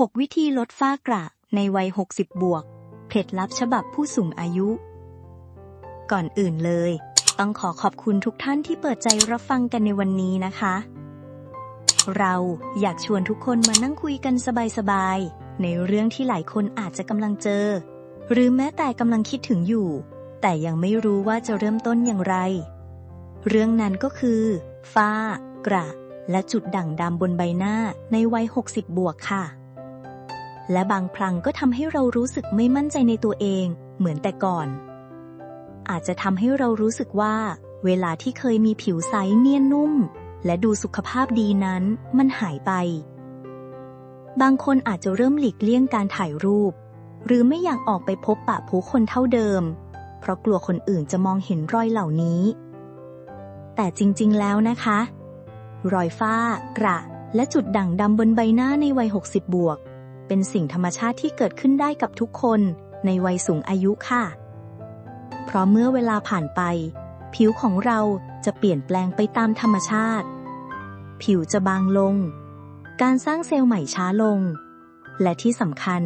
6 วิธีลดฝ้ากระในวัย 60 บวก เคล็ดลับฉบับผู้สูงอายุ ก่อนอื่นเลย ต้องขอขอบคุณทุกท่านที่เปิดใจรับฟังกันในวันนี้นะคะ เราอยากชวนทุกคนมานั่งคุยกันสบายๆ ในเรื่องที่หลายคนอาจจะกำลังเจอ หรือแม้แต่กำลังคิดถึงอยู่ แต่ยังไม่รู้ว่าจะเริ่มต้นอย่างไร เรื่องนั้นก็คือ ฝ้ากระและจุดด่างดำบนใบหน้าในวัย 60 บวกค่ะ และบางพลังก็ทำให้เรารู้สึกไม่มั่นใจในตัวเอง เหมือนแต่ก่อน อาจจะทำให้เรารู้สึกว่า เวลาที่เคยมีผิวใสเนียนนุ่ม และดูสุขภาพดีนั้น มันหายไป บางคนอาจจะเริ่มหลีกเลี่ยงการถ่ายรูป หรือไม่อยากออกไปพบปะผู้คนเท่าเดิม เพราะกลัวคนอื่นจะมองเห็นรอยเหล่านี้ แต่จริง ๆ แล้วนะคะ รอยฝ้ากระ และจุดด่างดำบนใบหน้าในวัย 60 บวก เป็นสิ่งธรรมชาติที่เกิดขึ้นได้กับทุกคนในวัยสูงอายุค่ะ เพราะเมื่อเวลาผ่านไป ผิวของเราจะเปลี่ยนแปลงไปตามธรรมชาติ ผิวจะบางลง การสร้างเซลล์ใหม่ช้าลง และที่สำคัญ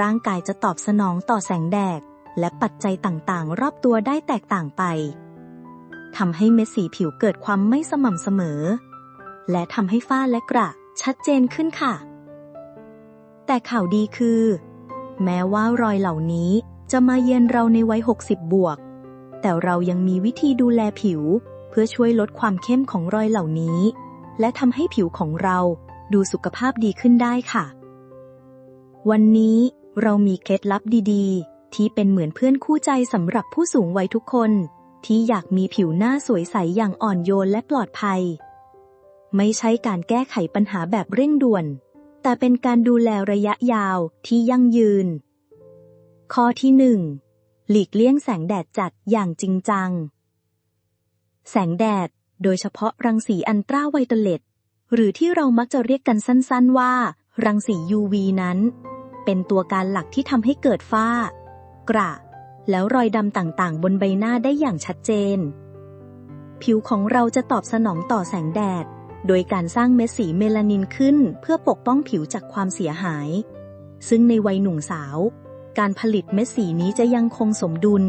ร่างกายจะตอบสนองต่อแสงแดดและปัจจัยต่างๆ รอบตัวได้แตกต่างไปทำให้เม็ดสีผิวเกิดความไม่สม่ำเสมอ และทำให้ฝ้าและกระชัดเจนขึ้นค่ะ แต่ข่าวดีคือ แม้ว่ารอยเหล่านี้จะมาเยือนเราในวัย 60 บวก แต่เรายังมีวิธีดูแลผิว เพื่อช่วยลดความเข้มของรอยเหล่านี้ และทำให้ผิวของเราดูสุขภาพดีขึ้นได้ค่ะ วันนี้เรามีเคล็ดลับดีๆ ที่เป็นเหมือนเพื่อนคู่ใจสำหรับผู้สูงวัยทุกคน ที่อยากมีผิวหน้าสวยใสอย่างอ่อนโยนและปลอดภัย ไม่ใช่การแก้ไขปัญหาแบบเร่งด่วน แต่เป็นการดูแลระยะยาวที่ยั่งยืน ข้อที่หนึ่งหลีกเลี่ยงแสงแดดจัดอย่างจริงจัง แสงแดด โดยเฉพาะรังสีอันตราไวโอเลตหรือที่เรามักจะเรียกกันสั้นๆว่า รังสี UV นั้น เป็นตัวการหลักที่ทำให้เกิดฝ้า กระ แล้วรอยดำต่างๆ บนใบหน้าได้อย่างชัดเจน ผิวของเราจะตอบสนองต่อแสงแดด โดยการสร้างเม็ดสีเมลานินขึ้นเพื่อปกป้องผิวจากความเสียหาย ซึ่งในวัยหนุ่มสาว การผลิตเม็ดสีนี้จะยังคงสมดุล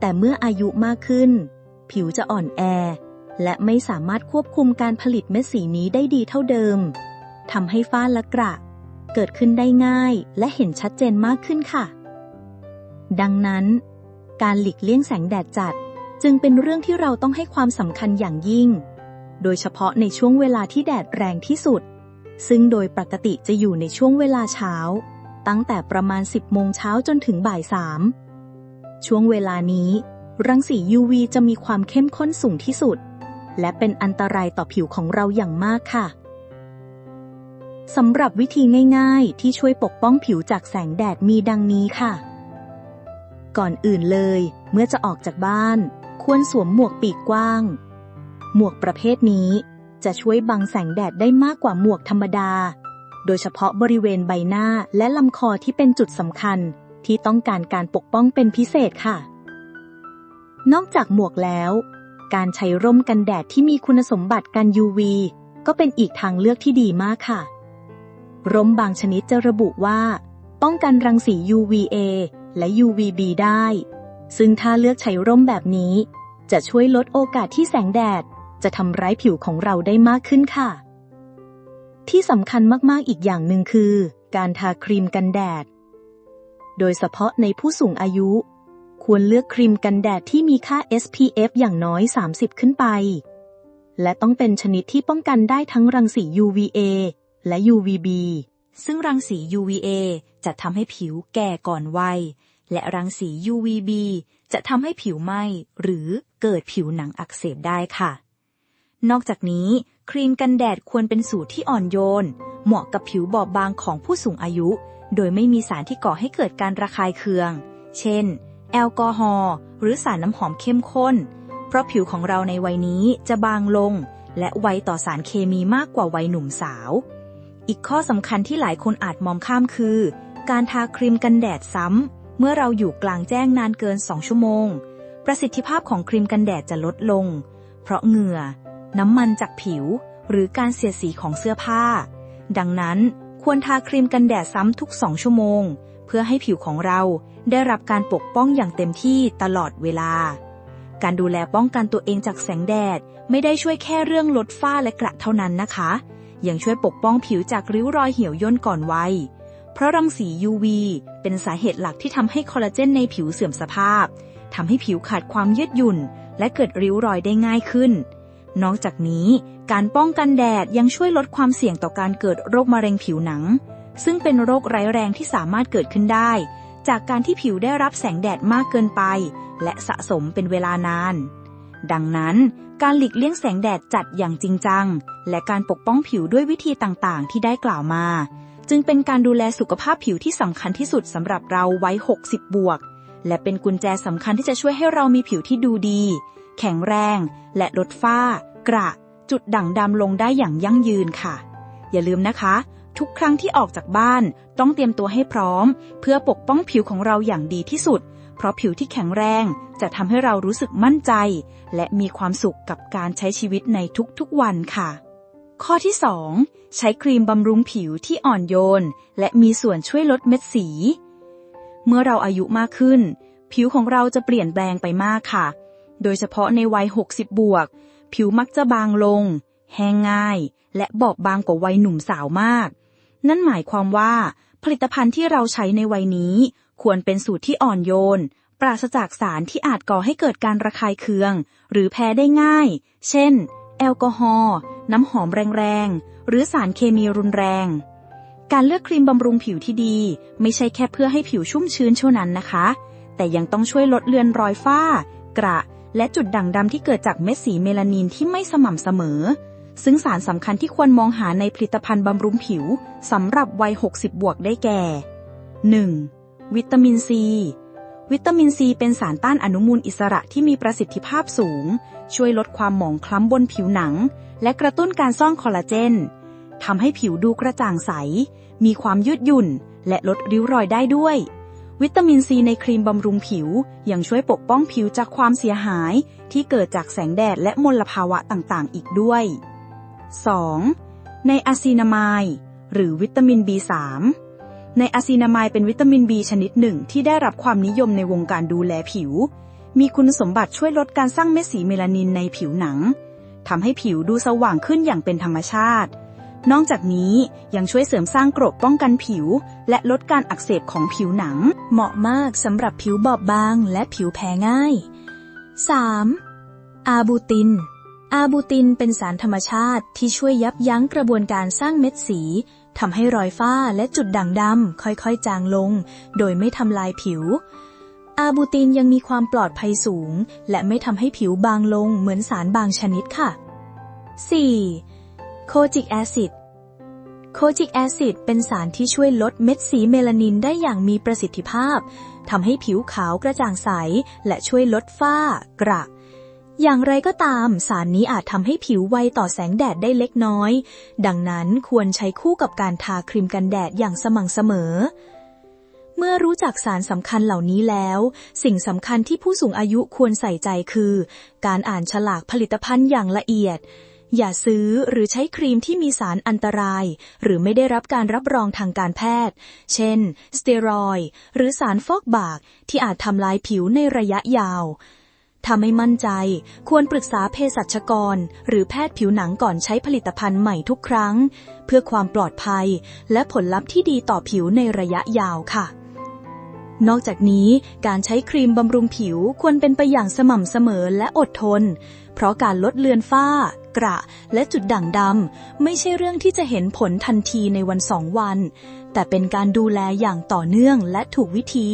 แต่เมื่ออายุมากขึ้น ผิวจะอ่อนแอ และไม่สามารถควบคุมการผลิตเม็ดสีนี้ได้ดีเท่าเดิมทำให้ฝ้าและกระ เกิดขึ้นได้ง่ายและเห็นชัดเจนมากขึ้นค่ะ ดังนั้น การหลีกเลี่ยงแสงแดดจัดจึงเป็นเรื่องที่เราต้องให้ความสำคัญอย่างยิ่ง โดยเฉพาะในช่วงเวลาที่แดดแรงที่สุด ซึ่งโดยปกติจะอยู่ในช่วงเวลาเช้า ตั้งแต่ประมาณ 10 โมงเช้าจนถึงบ่ายสามช่วงเวลานี้ รังสี UV จะมีความเข้มข้นสูงที่สุด และเป็นอันตรายต่อผิวของเราอย่างมากค่ะสำหรับวิธีง่าย ๆ ที่ช่วยปกป้องผิวจากแสงแดดมีดังนี้ค่ะ ก่อนอื่นเลย เมื่อจะออกจากบ้าน ควรสวมหมวกปีกกว้าง หมวกประเภทนี้ จะช่วยบังแสงแดดได้มากกว่าหมวกธรรมดา โดยเฉพาะบริเวณใบหน้าและลำคอที่เป็นจุดสำคัญ ที่ต้องการการปกป้องเป็นพิเศษค่ะ นอกจากหมวกแล้ว การใช้ร่มกันแดดที่มีคุณสมบัติกัน UV ก็เป็นอีกทางเลือกที่ดีมากค่ะ ร่มบางชนิดจะระบุว่า ป้องกันรังสี UVA และ UVB ได้ ซึ่งถ้าเลือกใช้ร่มแบบนี้ จะช่วยลดโอกาสที่แสงแดด จะทำร้ายผิวของเราได้มากขึ้นค่ะ ที่สำคัญมาก ๆ อีกอย่างหนึ่งคือ การทาครีมกันแดด โดยเฉพาะในผู้สูงอายุ ควรเลือกครีมกันแดดที่มีค่า SPF อย่างน้อย 30 ขึ้นไป และต้องเป็นชนิดที่ป้องกันได้ทั้งรังสี UVA และ UVB ซึ่งรังสี UVA จะทำให้ผิวแก่ก่อนวัย และรังสี UVB จะทำให้ผิวไหม้หรือเกิดผิวหนังอักเสบได้ค่ะ นอกจากนี้ ครีมกันแดดควรเป็นสูตรที่อ่อนโยน เหมาะกับผิวบอบบางของผู้สูงอายุ โดยไม่มีสารที่ก่อให้เกิดการระคายเคือง เช่น แอลกอฮอล์หรือสารน้ำหอมเข้มข้น เพราะผิวของเราในวัยนี้จะบางลง และไวต่อสารเคมีมากกว่าวัยหนุ่มสาว อีกข้อสำคัญที่หลายคนอาจมองข้ามคือ การทาครีมกันแดดซ้ำเมื่อเราอยู่กลางแจ้งนานเกิน 2 ชั่วโมง ประสิทธิภาพของครีมกันแดดจะลดลง เพราะเหงื่อ น้ำมันจากผิว หรือการเสียดสีของเสื้อผ้า ดังนั้นควรทาครีมกันแดดซ้ำทุก2ชั่วโมง เพื่อให้ผิวของเราได้รับการปกป้องอย่างเต็มที่ตลอดเวลา การดูแลป้องกันตัวเองจากแสงแดดไม่ได้ช่วยแค่เรื่องลดฝ้าและกระเท่านั้นนะคะ ยังช่วยปกป้องผิวจากริ้วรอยเหี่ยวย่นก่อนวัยเพราะรังสี UV เป็นสาเหตุหลักที่ทำให้คอลลาเจนในผิวเสื่อมสภาพทำให้ผิวขาดความยืดหยุ่น และเกิดริ้วรอยได้ง่ายขึ้น นอกจากนี้ การป้องกันแดดยังช่วยลดความเสี่ยงต่อการเกิดโรคมะเร็งผิวหนัง ซึ่งเป็นโรคร้ายแรงที่สามารถเกิดขึ้นได้ จากการที่ผิวได้รับแสงแดดมากเกินไป และสะสมเป็นเวลานาน ดังนั้น การหลีกเลี่ยงแสงแดดจัดอย่างจริงจัง และการปกป้องผิวด้วยวิธีต่างๆ ที่ได้กล่าวมา จึงเป็นการดูแลสุขภาพผิวที่สำคัญที่สุดสำหรับเราไว้ 60 บวก และเป็นกุญแจสำคัญที่จะช่วยให้เรามีผิวที่ดูดี แข็งแรง และลดฝ้า กระ จุดด่างดำลงได้อย่างยั่งยืนค่ะ อย่าลืมนะคะ ทุกครั้งที่ออกจากบ้านต้องเตรียมตัวให้พร้อม เพื่อปกป้องผิวของเราอย่างดีที่สุด เพราะผิวที่แข็งแรงจะทำให้เรารู้สึกมั่นใจ และมีความสุขกับการใช้ชีวิตในทุกๆวันค่ะ ข้อที่ 2 ใช้ครีมบำรุงผิวที่อ่อนโยน และมีส่วนช่วยลดเม็ดสี เมื่อเราอายุมากขึ้น ผิวของเราจะเปลี่ยนแปลงไปมากค่ะ โดยเฉพาะในวัย 60 บวก ผิวมักจะบางลง แห้งง่าย และบอบบางกว่าวัยหนุ่มสาวมาก นั่นหมายความว่า ผลิตภัณฑ์ที่เราใช้ในวัยนี้ ควรเป็นสูตรที่อ่อนโยน ปราศจากสารที่อาจก่อให้เกิดการระคายเคือง หรือแพ้ได้ง่าย เช่น แอลกอฮอล์น้ำหอมแรงๆ หรือสารเคมีรุนแรง การเลือกครีมบำรุงผิวที่ดี ไม่ใช่แค่เพื่อให้ผิวชุ่มชื้นเท่านั้นนะคะ แต่ยังต้องช่วยลดเลือนรอยฝ้า กระ และจุดด่างดำที่เกิดจากเม็ดสีเมลานินที่ไม่สม่ำเสมอ ซึ่งสารสำคัญที่ควรมองหาในผลิตภัณฑ์บำรุงผิวสำหรับวัย 60 บวกได้แก่ 1. วิตามินซี วิตามินซีเป็นสารต้านอนุมูลอิสระที่มีประสิทธิภาพสูง ช่วยลดความหมองคล้ำบนผิวหนัง และกระตุ้นการสร้างคอลลาเจนทำให้ผิวดูกระจ่างใส มีความยืดหยุ่น และลดริ้วรอยได้ด้วย วิตามินซีในครีมบำรุงผิว ยังช่วยปกป้องผิวจากความเสียหาย ที่เกิดจากแสงแดดและมลภาวะต่างๆ อีกด้วย 2. ในอะซีนามายหรือวิตามิน B3 ในอะซีนามายเป็นวิตามิน B ชนิดหนึ่งที่ได้รับความนิยมในวงการดูแลผิว มีคุณสมบัติช่วยลดการสร้างเม็ดสีเมลานินในผิวหนังทำให้ผิวดูสว่างขึ้นอย่างเป็นธรรมชาติ นอกจากนี้ยังช่วยเสริมสร้างกรดป้องกันผิว และลดการอักเสบของผิวหนัง เหมาะมากสำหรับผิวบอบบางและผิวแพ้ง่าย 3. อาบูติน อาบูตินเป็นสารธรรมชาติที่ช่วยยับยั้งกระบวนการสร้างเม็ดสีทำให้รอยฝ้าและจุดด่างดำค่อยๆ จางลง โดยไม่ทำลายผิว อาบูตินยังมีความปลอดภัยสูง และไม่ทำให้ผิวบางลงเหมือนสารบางชนิดค่ะ 4. โคจิกแอซิดโคจิกแอซิดเป็นสารที่ช่วยลดเม็ดสีเมลานินได้อย่างมีประสิทธิภาพทำให้ผิวขาวกระจ่างใส และช่วยลดฝ้า กระ อย่างไรก็ตาม สารนี้อาจทำให้ผิวไวต่อแสงแดดได้เล็กน้อย ดังนั้นควรใช้คู่กับการทาครีมกันแดดอย่างสม่ำเสมอ เมื่อรู้จักสารสำคัญเหล่านี้แล้ว สิ่งสำคัญที่ผู้สูงอายุควรใส่ใจคือ การอ่านฉลากผลิตภัณฑ์อย่างละเอียด อย่าซื้อหรือใช้ครีมที่มีสารอันตราย หรือไม่ได้รับการรับรองทางการแพทย์ เช่น สเตียรอยหรือสารฟอกบากที่อาจทำลายผิวในระยะยาว ถ้าไม่มั่นใจ ควรปรึกษาเภสัชกร หรือแพทย์ผิวหนังก่อนใช้ผลิตภัณฑ์ใหม่ทุกครั้ง เพื่อความปลอดภัย และผลลัพธ์ที่ดีต่อผิวในระยะยาวค่ะนอกจากนี้การใช้ครีมบำรุงผิวควรเป็นไปอย่างสม่ำเสมอและอดทน เพราะการลดเลือนฝ้า กระ และจุดด่างดำไม่ใช่เรื่องที่จะเห็นผลทันทีในวันสองวัน แต่เป็นการดูแลอย่างต่อเนื่องและถูกวิธี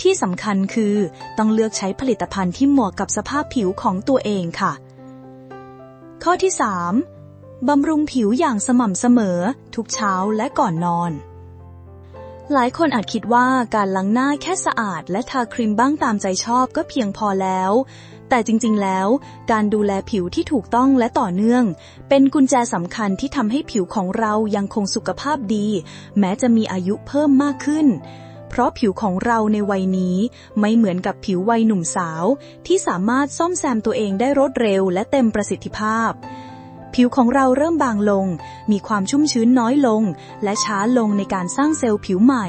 ที่สำคัญคือต้องเลือกใช้ผลิตภัณฑ์ที่เหมาะกับสภาพผิวของตัวเองค่ะ ข้อที่ 3. บำรุงผิวอย่างสม่ำเสมอ ทุกเช้าและก่อนนอนหลายคนอาจคิดว่าการล้างหน้าแค่สะอาดและทาครีมบ้างตามใจชอบก็เพียงพอแล้ว แต่จริงๆ แล้ว การดูแลผิวที่ถูกต้องและต่อเนื่อง เป็นกุญแจสำคัญที่ทำให้ผิวของเรายังคงสุขภาพดี แม้จะมีอายุเพิ่มมากขึ้น เพราะผิวของเราในวัยนี้ไม่เหมือนกับผิววัยหนุ่มสาว ที่สามารถซ่อมแซมตัวเองได้รวดเร็วและเต็มประสิทธิภาพ ผิวของเราเริ่มบางลง มีความชุ่มชื้นน้อยลง และช้าลงในการสร้างเซลล์ผิวใหม่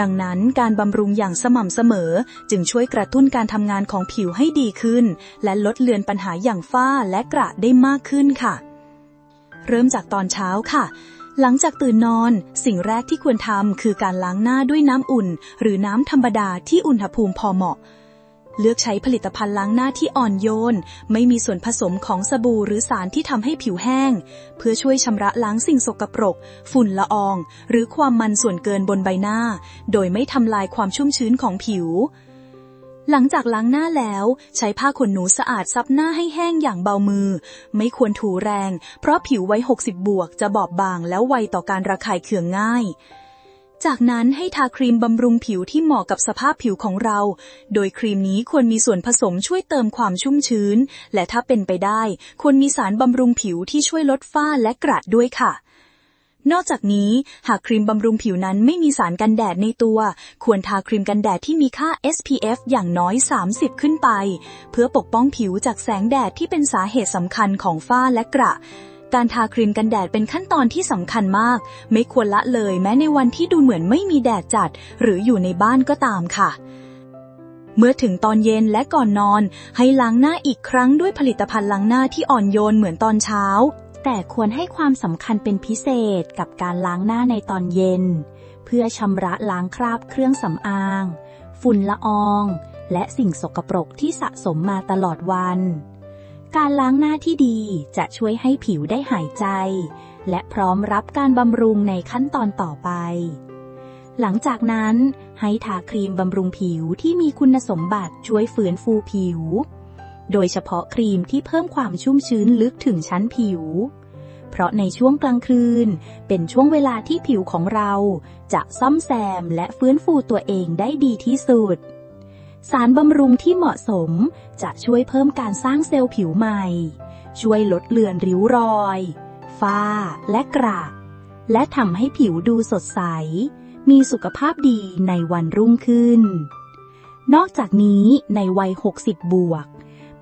ดังนั้นการบำรุงอย่างสม่ำเสมอ จึงช่วยกระตุ้นการทำงานของผิวให้ดีขึ้น และลดเลือนปัญหาอย่างฝ้าและกระได้มากขึ้นค่ะ เริ่มจากตอนเช้าค่ะหลังจากตื่นนอน สิ่งแรกที่ควรทำคือการล้างหน้าด้วยน้ำอุ่น หรือน้ำธรรมดาที่อุณหภูมิพอเหมาะ เลือกใช้ผลิตภัณฑ์ล้างหน้าที่อ่อนโยน ไม่มีส่วนผสมของสบู่หรือสารที่ทำให้ผิวแห้ง เพื่อช่วยชำระล้างสิ่งสกปรก ฝุ่นละออง หรือความมันส่วนเกินบนใบหน้า โดยไม่ทำลายความชุ่มชื้นของผิวหลังจากล้างหน้าแล้ว ใช้ผ้าขนหนูสะอาดซับหน้าให้แห้งอย่างเบามือ ไม่ควรถูแรง เพราะผิวไว้ 60 บวกจะบอบบางแล้วไวต่อการระคายเคืองง่าย จากนั้นให้ทาครีมบำรุงผิวที่เหมาะกับสภาพผิวของเรา โดยครีมนี้ควรมีส่วนผสมช่วยเติมความชุ่มชื้น และถ้าเป็นไปได้ ควรมีสารบำรุงผิวที่ช่วยลดฝ้าและกระด้วยค่ะ นอกจากนี้ หากครีมบำรุงผิวนั้นไม่มีสารกันแดดในตัว ควรทาครีมกันแดดที่มีค่า SPF อย่างน้อย 30 ขึ้นไป เพื่อปกป้องผิวจากแสงแดดที่เป็นสาเหตุสำคัญของฝ้าและกระ การทาครีมกันแดดเป็นขั้นตอนที่สำคัญมาก ไม่ควรละเลยแม้ในวันที่ดูเหมือนไม่มีแดดจัด หรืออยู่ในบ้านก็ตามค่ะเมื่อถึงตอนเย็นและก่อนนอน ให้ล้างหน้าอีกครั้งด้วยผลิตภัณฑ์ล้างหน้าที่อ่อนโยนเหมือนตอนเช้า แต่ควรให้ความสำคัญเป็นพิเศษกับการล้างหน้าในตอนเย็น เพื่อชำระล้างคราบเครื่องสำอาง ฝุ่นละออง และสิ่งสกปรกที่สะสมมาตลอดวัน การล้างหน้าที่ดีจะช่วยให้ผิวได้หายใจ และพร้อมรับการบำรุงในขั้นตอนต่อไป หลังจากนั้นให้ทาครีมบำรุงผิวที่มีคุณสมบัติช่วยฟื้นฟูผิว โดยเฉพาะครีมที่เพิ่มความชุ่มชื้นลึกถึงชั้นผิว เพราะในช่วงกลางคืน เป็นช่วงเวลาที่ผิวของเรา จะซ่อมแซมและฟื้นฟูตัวเองได้ดีที่สุด สารบำรุงที่เหมาะสมจะช่วยเพิ่มการสร้างเซลล์ผิวใหม่ ช่วยลดเลือนริ้วรอย ฝ้าและกระและทำให้ผิวดูสดใส มีสุขภาพดีในวันรุ่งขึ้น นอกจากนี้ในวัย 60 บวก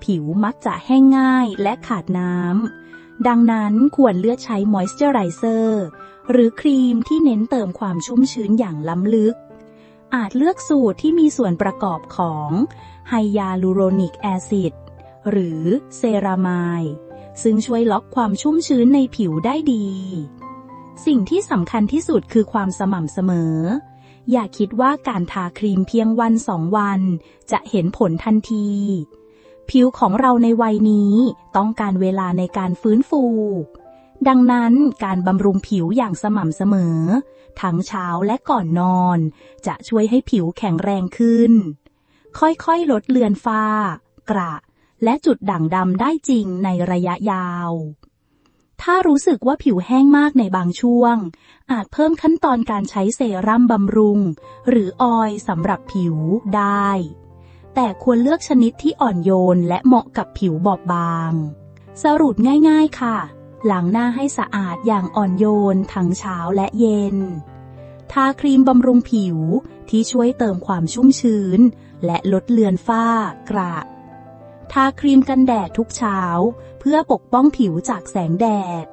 ผิวมักจะแห้งง่ายและขาดน้ำ ดังนั้นควรเลือกใช้มอยส์เจอไรเซอร์หรือครีมที่เน้นเติมความชุ่มชื้นอย่างล้ำลึก อาจเลือกสูตรที่มีส่วนประกอบของไฮยาลูโรนิกแอซิดหรือเซรามายซึ่งช่วยล็อกความชุ่มชื้นในผิวได้ดี สิ่งที่สำคัญที่สุดคือความสม่ำเสมอ อย่าคิดว่าการทาครีมเพียงวันสองวัน จะเห็นผลทันที ผิวของเราในวัยนี้ต้องการเวลาในการฟื้นฟู ดังนั้นการบำรุงผิวอย่างสม่ำเสมอ ทั้งเช้าและก่อนนอน จะช่วยให้ผิวแข็งแรงขึ้น ค่อยๆ ลดเลือนฝ้า กระ และจุดด่างดำได้จริงในระยะยาว ถ้ารู้สึกว่าผิวแห้งมากในบางช่วง อาจเพิ่มขั้นตอนการใช้เซรั่มบำรุง หรือออยล์สำหรับผิวได้ แต่ควรเลือกชนิดที่อ่อนโยนและเหมาะกับผิวบอบบาง สรุปง่ายๆค่ะ ล้างหน้าให้สะอาดอย่างอ่อนโยนทั้งเช้าและเย็น ทาครีมบำรุงผิวที่ช่วยเติมความชุ่มชื้น และลดเลือนฝ้ากระ ทาครีมกันแดดทุกเช้า เพื่อปกป้องผิวจากแสงแดด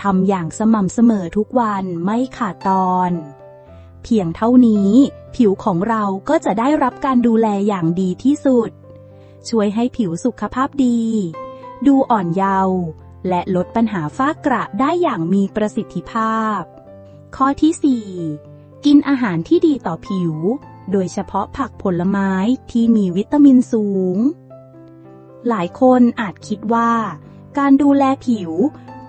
ทำอย่างสม่ำเสมอทุกวันไม่ขาดตอน เพียงเท่านี้ผิวของเราก็จะได้รับการดูแลอย่างดีที่สุด ช่วยให้ผิวสุขภาพดี ดูอ่อนเยาว์ และลดปัญหาฝ้ากระได้อย่างมีประสิทธิภาพ ข้อที่ 4 กินอาหารที่ดีต่อผิว โดยเฉพาะผักผลไม้ที่มีวิตามินสูง หลายคนอาจคิดว่า การดูแลผิว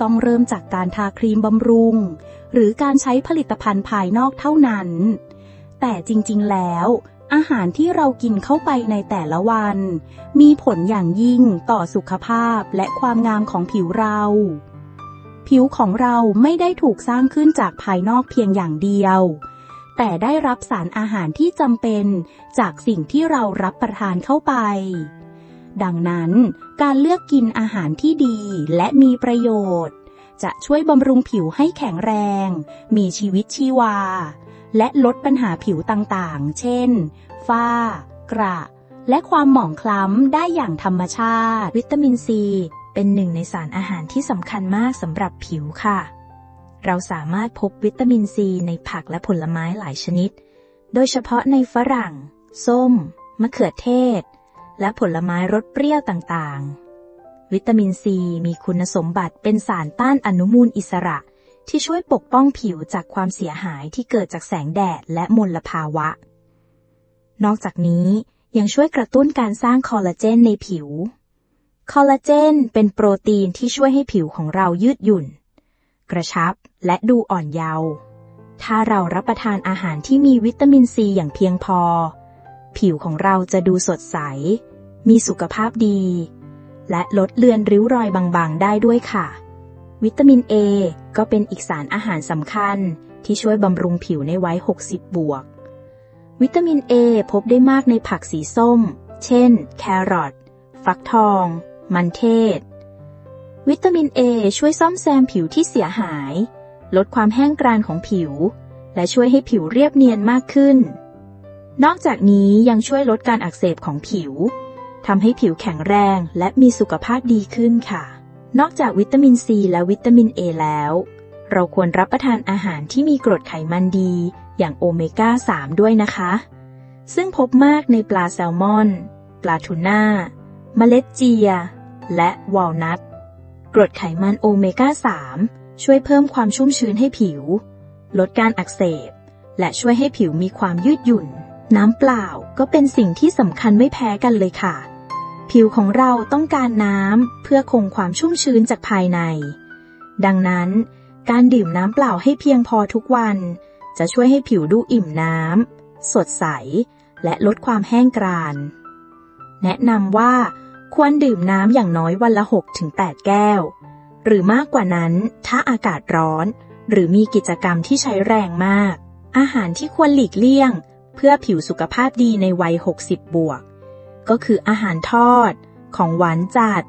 ต้องเริ่มจากการทาครีมบำรุง หรือการใช้ผลิตภัณฑ์ภายนอกเท่านั้น แต่จริงๆแล้ว อาหารที่เรากินเข้าไปในแต่ละวัน มีผลอย่างยิ่งต่อสุขภาพและความงามของผิวเรา ผิวของเราไม่ได้ถูกสร้างขึ้นจากภายนอกเพียงอย่างเดียว แต่ได้รับสารอาหารที่จำเป็นจากสิ่งที่เรารับประทานเข้าไป ดังนั้น การเลือกกินอาหารที่ดีและมีประโยชน์ จะช่วยบำรุงผิวให้แข็งแรง มีชีวิตชีวา และลดปัญหาผิวต่างๆ เช่น ฝ้า กระ และความหมองคล้ำได้อย่างธรรมชาติ วิตามินซี เป็นหนึ่งในสารอาหารที่สำคัญมากสำหรับผิวค่ะ เราสามารถพบวิตามินซีในผักและผลไม้หลายชนิด โดยเฉพาะในฝรั่ง ส้ม มะเขือเทศ และผลไม้รสเปรี้ยวต่างๆ วิตามินซีมีคุณสมบัติเป็นสารต้านอนุมูลอิสระ ที่ช่วยปกป้องผิวจากความเสียหายที่เกิดจากแสงแดดและมลภาวะ นอกจากนี้ยังช่วยกระตุ้นการสร้างคอลลาเจนในผิว คอลลาเจนเป็นโปรตีนที่ช่วยให้ผิวของเรายืดหยุ่น กระชับและดูอ่อนเยาว์ ถ้าเรารับประทานอาหารที่มีวิตามินซีอย่างเพียงพอ ผิวของเราจะดูสดใส มีสุขภาพดี และลดเลือนริ้วรอยบางๆ ได้ด้วยค่ะ วิตามิน A ก็เป็นอีกสารอาหารสำคัญ ที่ช่วยบำรุงผิวในวัย 60 บวก วิตามิน A พบได้มากในผักสีส้ม เช่น แครอท ฟักทอง มันเทศ วิตามิน A ช่วยซ่อมแซมผิวที่เสียหาย ลดความแห้งกรานของผิว และช่วยให้ผิวเรียบเนียนมากขึ้น นอกจากนี้ยังช่วยลดการอักเสบของผิวทำให้ผิวแข็งแรงและมีสุขภาพดีขึ้นค่ะ นอกจากวิตามินซีและวิตามิน A แล้ว เราควรรับประทานอาหารที่มีกรดไขมันดี อย่างโอเมก้า 3 ด้วยนะคะ ซึ่งพบมากในปลาแซลมอน ปลาทูน่า เมล็ดเจีย และวอลนัท กรดไขมันโอเมก้า 3 ช่วยเพิ่มความชุ่มชื้นให้ผิว ลดการอักเสบ และช่วยให้ผิวมีความยืดหยุ่น น้ำเปล่าก็เป็นสิ่งที่สำคัญไม่แพ้กันเลยค่ะ ผิวของเราต้องการน้ำเพื่อคงความชุ่มชื้นจากภายใน ดังนั้น การดื่มน้ำเปล่าให้เพียงพอทุกวัน จะช่วยให้ผิวดูอิ่มน้ำสดใส และลดความแห้งกราน แนะนำว่า ควรดื่มน้ำอย่างน้อยวันละ 6-8 แก้ว หรือมากกว่านั้นถ้าอากาศร้อน หรือมีกิจกรรมที่ใช้แรงมาก อาหารที่ควรหลีกเลี่ยง เพื่อผิวสุขภาพดีในวัย 60 บวก ก็คืออาหารทอด ของหวานจัด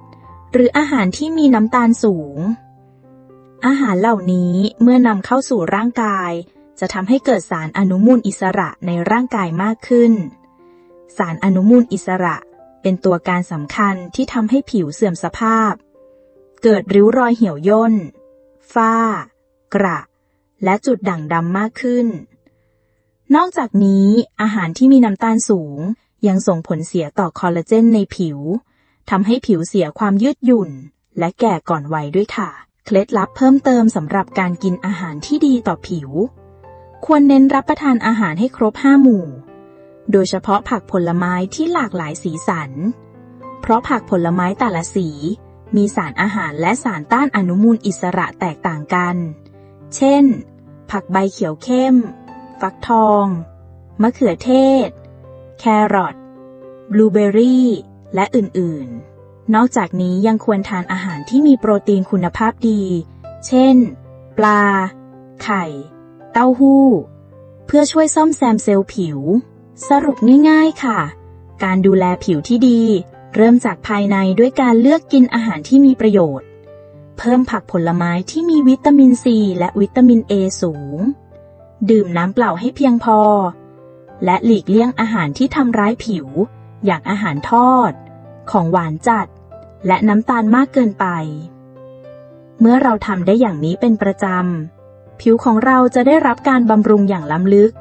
หรืออาหารที่มีน้ำตาลสูง อาหารเหล่านี้เมื่อนำเข้าสู่ร่างกาย จะทำให้เกิดสารอนุมูลอิสระในร่างกายมากขึ้น สารอนุมูลอิสระเป็นตัวการสำคัญที่ทำให้ผิวเสื่อมสภาพ เกิดริ้วรอยเหี่ยวย่น ฝ้า กระ และจุดด่างดำมากขึ้น นอกจากนี้อาหารที่มีน้ำตาลสูง ยังส่งผลเสียต่อคอลลาเจนในผิวทำให้ผิวเสียความยืดหยุ่น และแก่ก่อนวัยด้วยค่ะ เคล็ดลับเพิ่มเติมสำหรับการกินอาหารที่ดีต่อผิว ควรเน้นรับประทานอาหารให้ครบห้าหมู่ โดยเฉพาะผักผลไม้ที่หลากหลายสีสัน เพราะผักผลไม้แต่ละสี มีสารอาหารและสารต้านอนุมูลอิสระแตกต่างกัน เช่น ผักใบเขียวเข้ม ฟักทอง มะเขือเทศ แครอทบลูเบอร์รี่ และอื่นๆ นอกจากนี้ยังควรทานอาหารที่มีโปรตีนคุณภาพดี เช่น ปลา ไข่ เต้าหู้ เพื่อช่วยซ่อมแซมเซลล์ผิว สรุปง่ายๆค่ะ การดูแลผิวที่ดี เริ่มจากภายในด้วยการเลือกกินอาหารที่มีประโยชน์ เพิ่มผักผลไม้ที่มีวิตามินซีและวิตามินเอสูง ดื่มน้ำเปล่าให้เพียงพอ และหลีกเลี่ยงอาหารที่ทำร้ายผิว อย่างอาหารทอด ของหวานจัด และน้ำตาลมากเกินไป เมื่อเราทำได้อย่างนี้เป็นประจำ ผิวของเราจะได้รับการบำรุงอย่างล้ำลึก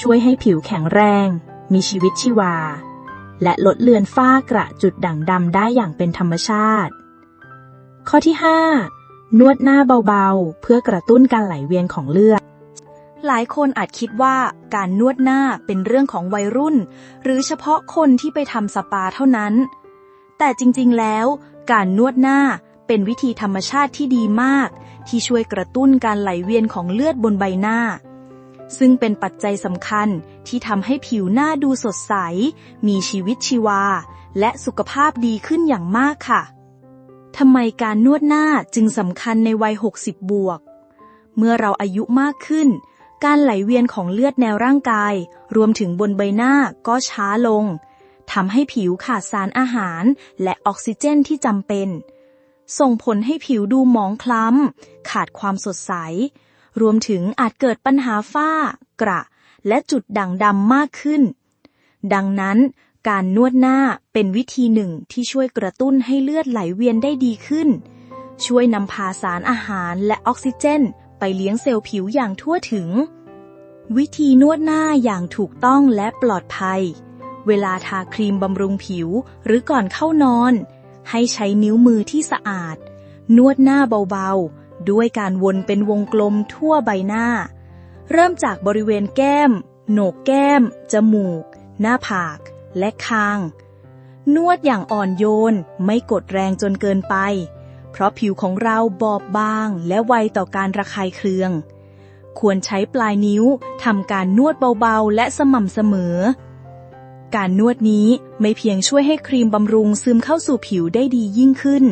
ช่วยให้ผิวแข็งแรง มีชีวิตชีวา และลดเลือนฝ้ากระจุดด่างดำได้อย่างเป็นธรรมชาติ ข้อที่ 5 นวดหน้าเบาๆ เพื่อกระตุ้นการไหลเวียนของเลือด หลายคนอาจคิดว่าการนวดหน้าเป็นเรื่องของวัยรุ่น หรือเฉพาะคนที่ไปทำสปาเท่านั้น แต่จริงๆแล้ว การนวดหน้าเป็นวิธีธรรมชาติที่ดีมาก ที่ช่วยกระตุ้นการไหลเวียนของเลือดบนใบหน้า ซึ่งเป็นปัจจัยสำคัญที่ทำให้ผิวหน้าดูสดใส มีชีวิตชีวา และสุขภาพดีขึ้นอย่างมากค่ะทำไมการนวดหน้าจึงสำคัญในวัย 60 บวก เมื่อเราอายุมากขึ้น การไหลเวียนของเลือดแนวร่างกาย รวมถึงบนใบหน้าก็ช้าลงทำให้ผิวขาดสารอาหารและออกซิเจนที่จำเป็น ส่งผลให้ผิวดูหมองคล้ำ ขาดความสดใส รวมถึงอาจเกิดปัญหาฝ้า กระ และจุดด่างดำมากขึ้น ดังนั้นการนวดหน้าเป็นวิธีหนึ่งที่ช่วยกระตุ้นให้เลือดไหลเวียนได้ดีขึ้น ช่วยนำพาสารอาหารและออกซิเจน ไปเลี้ยงเซลล์ผิวอย่างทั่วถึง วิธีนวดหน้าอย่างถูกต้องและปลอดภัย เวลาทาครีมบำรุงผิวหรือก่อนเข้านอน ให้ใช้นิ้วมือที่สะอาด นวดหน้าเบาๆ ด้วยการวนเป็นวงกลมทั่วใบหน้า เริ่มจากบริเวณแก้ม โหนกแก้ม จมูก หน้าผาก และคาง นวดอย่างอ่อนโยน ไม่กดแรงจนเกินไป เพราะผิวของเราบอบบางและไวต่อการระคายเคือง ควรใช้ปลายนิ้วทำการนวดเบาๆ และสม่ำเสมอ การนวดนี้ไม่เพียงช่วยให้ครีมบำรุงซึมเข้าสู่ผิวได้ดียิ่งขึ้น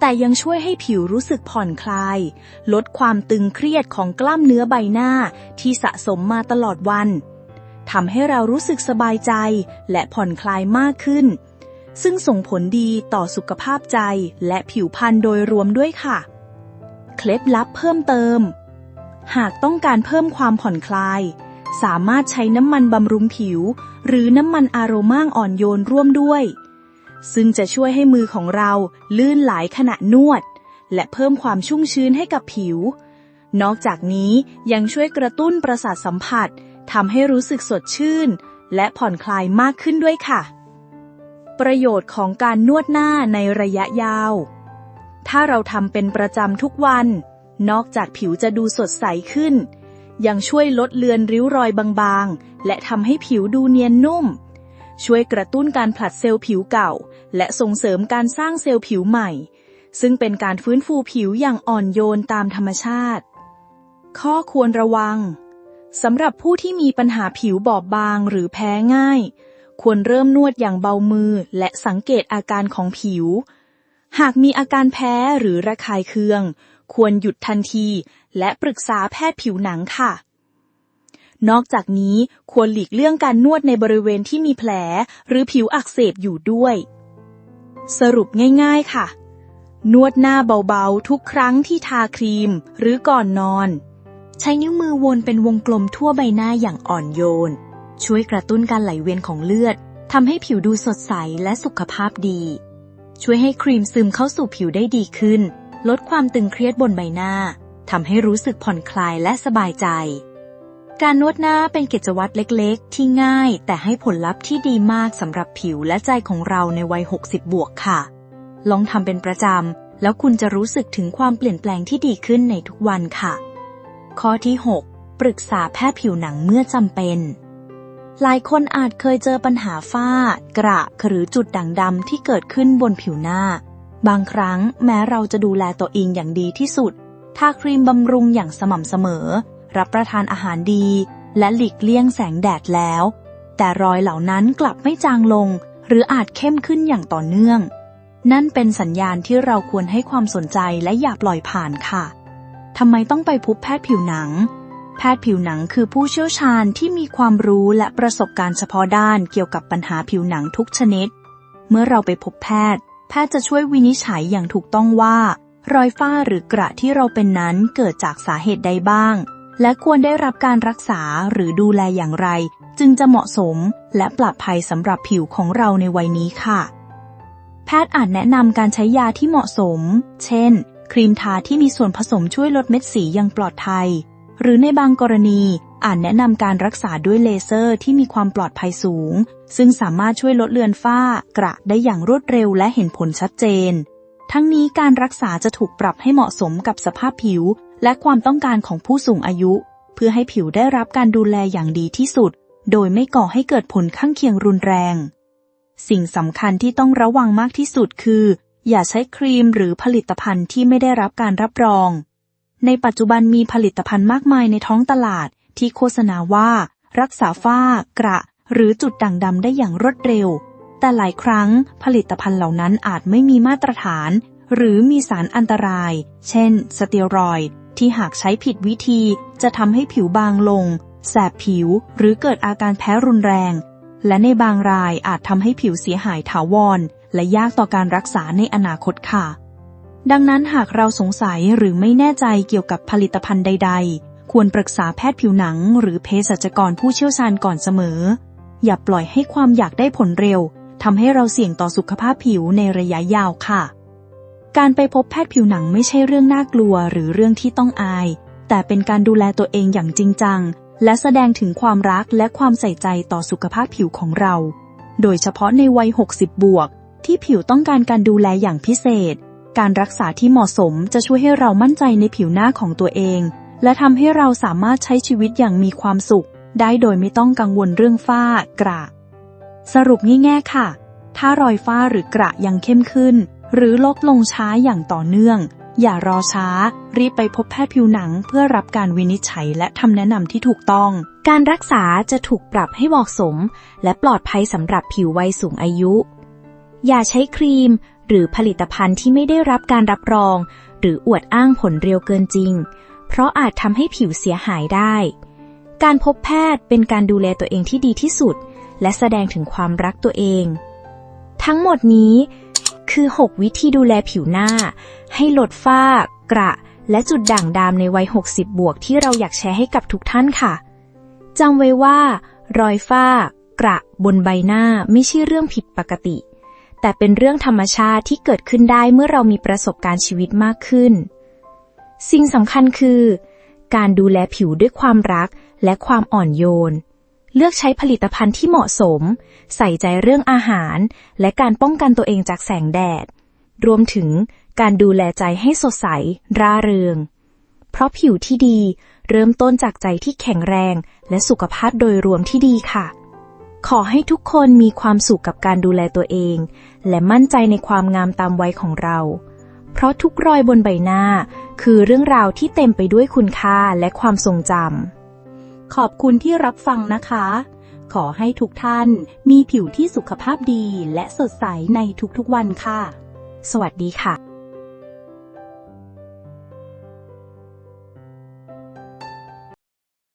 แต่ยังช่วยให้ผิวรู้สึกผ่อนคลาย ลดความตึงเครียดของกล้ามเนื้อใบหน้าที่สะสมมาตลอดวันทำให้เรารู้สึกสบายใจและผ่อนคลายมากขึ้น ซึ่งส่งผลดีต่อสุขภาพใจและผิวพรรณโดยรวมด้วยค่ะ เคล็ดลับเพิ่มเติม หากต้องการเพิ่มความผ่อนคลาย สามารถใช้น้ำมันบำรุงผิว หรือน้ำมันอารม่างอ่อนโยนร่วมด้วย ซึ่งจะช่วยให้มือของเราลื่นไหลขณะนวด และเพิ่มความชุ่มชื้นให้กับผิว นอกจากนี้ยังช่วยกระตุ้นประสาทสัมผัสทำให้รู้สึกสดชื่น และผ่อนคลายมากขึ้นด้วยค่ะ ประโยชน์ของการนวดหน้าในระยะยาว ถ้าเราทำเป็นประจำทุกวัน นอกจากผิวจะดูสดใสขึ้น ยังช่วยลดเลือนริ้วรอยบางๆ และทำให้ผิวดูเนียนนุ่ม ช่วยกระตุ้นการผลัดเซลล์ผิวเก่า และส่งเสริมการสร้างเซลล์ผิวใหม่ ซึ่งเป็นการฟื้นฟูผิวอย่างอ่อนโยนตามธรรมชาติ ข้อควรระวังสำหรับผู้ที่มีปัญหาผิวบอบบางหรือแพ้ง่าย ควรเริ่มนวดอย่างเบามือและสังเกตอาการของผิว หากมีอาการแพ้หรือระคายเคือง ควรหยุดทันที และปรึกษาแพทย์ผิวหนังค่ะ นอกจากนี้ควรหลีกเลี่ยงการนวดในบริเวณที่มีแผล หรือผิวอักเสบอยู่ด้วย สรุปง่าย ๆค่ะ นวดหน้าเบาๆ ทุกครั้งที่ทาครีม หรือก่อนนอน ใช้นิ้วมือวนเป็นวงกลมทั่วใบหน้าอย่างอ่อนโยน ช่วยกระตุ้นการไหลเวียนของเลือดทำให้ผิวดูสดใสและสุขภาพดี ช่วยให้ครีมซึมเข้าสู่ผิวได้ดีขึ้น ลดความตึงเครียดบนใบหน้าทำให้รู้สึกผ่อนคลายและสบายใจ การนวดหน้าเป็นกิจวัตรเล็กๆ ที่ง่าย แต่ให้ผลลัพธ์ที่ดีมากสำหรับผิวและใจของเราในวัย 60 บวกค่ะ ลองทำเป็นประจำ แล้วคุณจะรู้สึกถึงความเปลี่ยนแปลงที่ดีขึ้นในทุกวันค่ะ ข้อที่ 6 ปรึกษาแพทย์ผิวหนังเมื่อจำเป็น หลายคนอาจเคยเจอปัญหาฝ้า กระหรือจุดด่างดำที่เกิดขึ้นบนผิวหน้า บางครั้งแม้เราจะดูแลตัวเองอย่างดีที่สุด ทาครีมบำรุงอย่างสม่ำเสมอ รับประทานอาหารดี และหลีกเลี่ยงแสงแดดแล้ว แต่รอยเหล่านั้นกลับไม่จางลง หรืออาจเข้มขึ้นอย่างต่อเนื่อง นั่นเป็นสัญญาณที่เราควรให้ความสนใจและอย่าปล่อยผ่านค่ะทำไมต้องไปพบแพทย์ผิวหนัง แพทย์ผิวหนังคือผู้เชี่ยวชาญที่มีความรู้และประสบการณ์เฉพาะด้านเกี่ยวกับปัญหาผิวหนังทุกชนิด เมื่อเราไปพบแพทย์ แพทย์จะช่วยวินิจฉัยอย่างถูกต้องว่า รอยฝ้าหรือกระที่เราเป็นนั้นเกิดจากสาเหตุใดบ้าง และควรได้รับการรักษาหรือดูแลอย่างไร จึงจะเหมาะสมและปลอดภัยสำหรับผิวของเราในวัยนี้ค่ะ แพทย์อาจแนะนำการใช้ยาที่เหมาะสม เช่น ครีมทาที่มีส่วนผสมช่วยลดเม็ดสีอย่างปลอดภัย หรือในบางกรณีอาจแนะนำการรักษาด้วยเลเซอร์ที่มีความปลอดภัยสูง ซึ่งสามารถช่วยลดเลือนฝ้ากระได้อย่างรวดเร็วและเห็นผลชัดเจน ทั้งนี้การรักษาจะถูกปรับให้เหมาะสมกับสภาพผิว และความต้องการของผู้สูงอายุ เพื่อให้ผิวได้รับการดูแลอย่างดีที่สุด โดยไม่ก่อให้เกิดผลข้างเคียงรุนแรง สิ่งสำคัญที่ต้องระวังมากที่สุดคือ อย่าใช้ครีมหรือผลิตภัณฑ์ที่ไม่ได้รับการรับรอง ในปัจจุบันมีผลิตภัณฑ์มากมายในท้องตลาดที่โฆษณาว่า รักษาฝ้า กระ หรือจุดด่างดำได้อย่างรวดเร็ว แต่หลายครั้งผลิตภัณฑ์เหล่านั้นอาจไม่มีมาตรฐาน หรือมีสารอันตราย เช่น สเตียรอยด์ที่หากใช้ผิดวิธีจะทำให้ผิวบางลง แสบผิว หรือเกิดอาการแพ้รุนแรง และในบางรายอาจทำให้ผิวเสียหายถาวร และยากต่อการรักษาในอนาคตค่ะ ดังนั้นหากเราสงสัยหรือไม่แน่ใจเกี่ยวกับผลิตภัณฑ์ใด ๆ ควรปรึกษาแพทย์ผิวหนัง หรือเภสัชกรผู้เชี่ยวชาญก่อนเสมอ อย่าปล่อยให้ความอยากได้ผลเร็วทำให้เราเสี่ยงต่อสุขภาพผิวในระยะยาวค่ะ การไปพบแพทย์ผิวหนังไม่ใช่เรื่องน่ากลัวหรือเรื่องที่ต้องอาย แต่เป็นการดูแลตัวเองอย่างจริงจัง และแสดงถึงความรักและความใส่ใจต่อสุขภาพผิวของเรา โดยเฉพาะในวัย 60 บวก ที่ผิวต้องการการดูแลอย่างพิเศษ การรักษาที่เหมาะสมจะช่วยให้เรามั่นใจในผิวหน้าของตัวเอง และทำให้เราสามารถใช้ชีวิตอย่างมีความสุข ได้โดยไม่ต้องกังวลเรื่องฝ้ากระ สรุปง่ายๆค่ะ ถ้ารอยฝ้าหรือกระยังเข้มขึ้น หรือลดลงช้าอย่างต่อเนื่อง อย่ารอช้า รีบไปพบแพทย์ผิวหนังเพื่อรับการวินิจฉัยและคำแนะนำที่ถูกต้อง การรักษาจะถูกปรับให้เหมาะสม และปลอดภัยสำหรับผิววัยสูงอายุ อย่าใช้ครีม หรือผลิตภัณฑ์ที่ไม่ได้รับการรับรอง หรืออวดอ้างผลเร็วเกินจริง เพราะอาจทำให้ผิวเสียหายได้ การพบแพทย์เป็นการดูแลตัวเองที่ดีที่สุด และแสดงถึงความรักตัวเอง ทั้งหมดนี้คือ 6 วิธีดูแลผิวหน้า ให้ลดฝ้า กระ และจุดด่างดำในวัย 60 บวกที่เราอยากแชร์ให้กับทุกท่านค่ะจำไว้ว่า รอยฝ้า กระ บนใบหน้าไม่ใช่เรื่องผิดปกติ แต่เป็นเรื่องธรรมชาติที่เกิดขึ้นได้เมื่อเรามีประสบการณ์ชีวิตมากขึ้น สิ่งสำคัญคือ การดูแลผิวด้วยความรักและความอ่อนโยน เลือกใช้ผลิตภัณฑ์ที่เหมาะสม ใส่ใจเรื่องอาหาร และการป้องกันตัวเองจากแสงแดด รวมถึงการดูแลใจให้สดใส ร่าเริง เพราะผิวที่ดีเริ่มต้นจากใจที่แข็งแรง และสุขภาพโดยรวมที่ดีค่ะ ขอให้ทุกคนมีความสุขกับการดูแลตัวเอง และมั่นใจในความงามตามวัยของเรา เพราะทุกรอยบนใบหน้า คือเรื่องราวที่เต็มไปด้วยคุณค่าและความทรงจำขอบคุณที่รับฟังนะคะ ขอให้ทุกท่านมีผิวที่สุขภาพดีและสดใสในทุกๆวันค่ะ สวัสดีค่ะ